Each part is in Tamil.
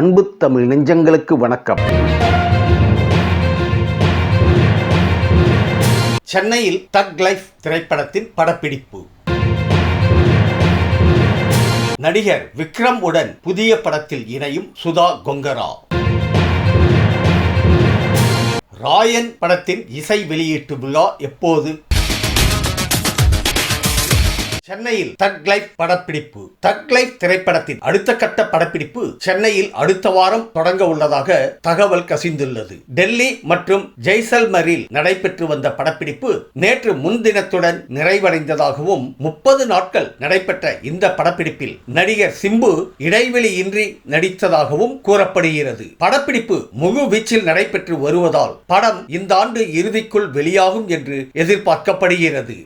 அன்பு தமிழ் நெஞ்சங்களுக்கு வணக்கம். சென்னையில் தக் லைஃப் திரைப்படத்தின் படப்பிடிப்பு. நடிகர் விக்ரம் உடன் புதிய படத்தில் இணையும் சுதா கொங்கரா. ராயன் படத்தின் இசை வெளியீட்டு விழா எப்போது? சென்னையில் தக் லைஃப் படப்பிடிப்பு. தக் லைஃப் திரைப்படத்தின் அடுத்த கட்ட படப்பிடிப்பு சென்னையில் அடுத்த வாரம் தொடங்க உள்ளதாக தகவல் கசிந்துள்ளது. டெல்லி மற்றும் ஜெய்சல்மரில் நடைபெற்று வந்த படப்பிடிப்பு நேற்று முன்தினத்துடன் நிறைவடைந்ததாகவும் முப்பது நாட்கள் நடைபெற்ற இந்த படப்பிடிப்பில் நடிகர் சிம்பு இடைவெளியின்றி நடித்ததாகவும் கூறப்படுகிறது. படப்பிடிப்பு முழு வீச்சில் நடைபெற்று வருவதால் படம் இந்த ஆண்டு இறுதிக்குள் வெளியாகும் என்று எதிர்பார்க்கப்படுகிறது.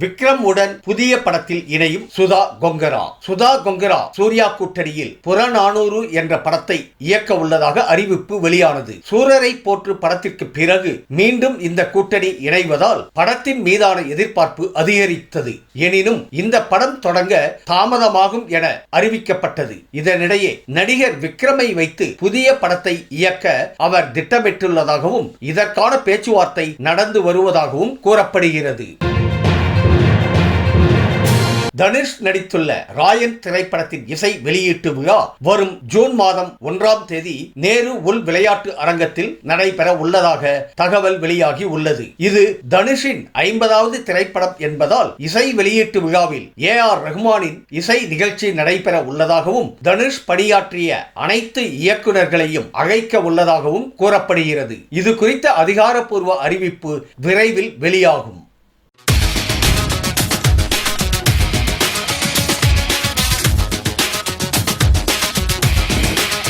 விக்ரம் உடன் புதிய படத்தில் இணையும் சுதா கொங்கரா. சுதா கொங்கரா சூர்யா கூட்டணியில் புறநானூறு என்ற படத்தை இயக்க உள்ளதாக அறிவிப்பு வெளியானது. சூரரை போற்று படத்திற்கு பிறகு மீண்டும் இந்த கூட்டணி இணைவதால் படத்தின் மீதான எதிர்பார்ப்பு அதிகரித்தது. எனினும் இந்த படம் தொடங்க தாமதமாகும் என அறிவிக்கப்பட்டது. இதனிடையே நடிகர் விக்ரமை வைத்து புதிய படத்தை இயக்க அவர் திட்டமிட்டுள்ளதாகவும் இதற்கான பேச்சுவார்த்தை நடந்து வருவதாகவும் கூறப்படுகிறது. தனுஷ் நடித்துள்ள ராயன் திரைப்படத்தின் இசை வெளியீட்டு விழா வரும் ஜூன் மாதம் ஒன்றாம் தேதி நேரு உள் விளையாட்டு அரங்கத்தில் நடைபெற உள்ளதாக தகவல் வெளியாகி உள்ளது. இது தனுஷின் ஐம்பதாவது திரைப்படம் என்பதால் இசை வெளியீட்டு விழாவில் ஏ ஆர் ரஹ்மானின் இசை நிகழ்ச்சி நடைபெற உள்ளதாகவும் தனுஷ் பணியாற்றிய அனைத்து இயக்குநர்களையும் அழைக்க உள்ளதாகவும் கூறப்படுகிறது. இது குறித்த அதிகாரப்பூர்வ அறிவிப்பு விரைவில் வெளியாகும்.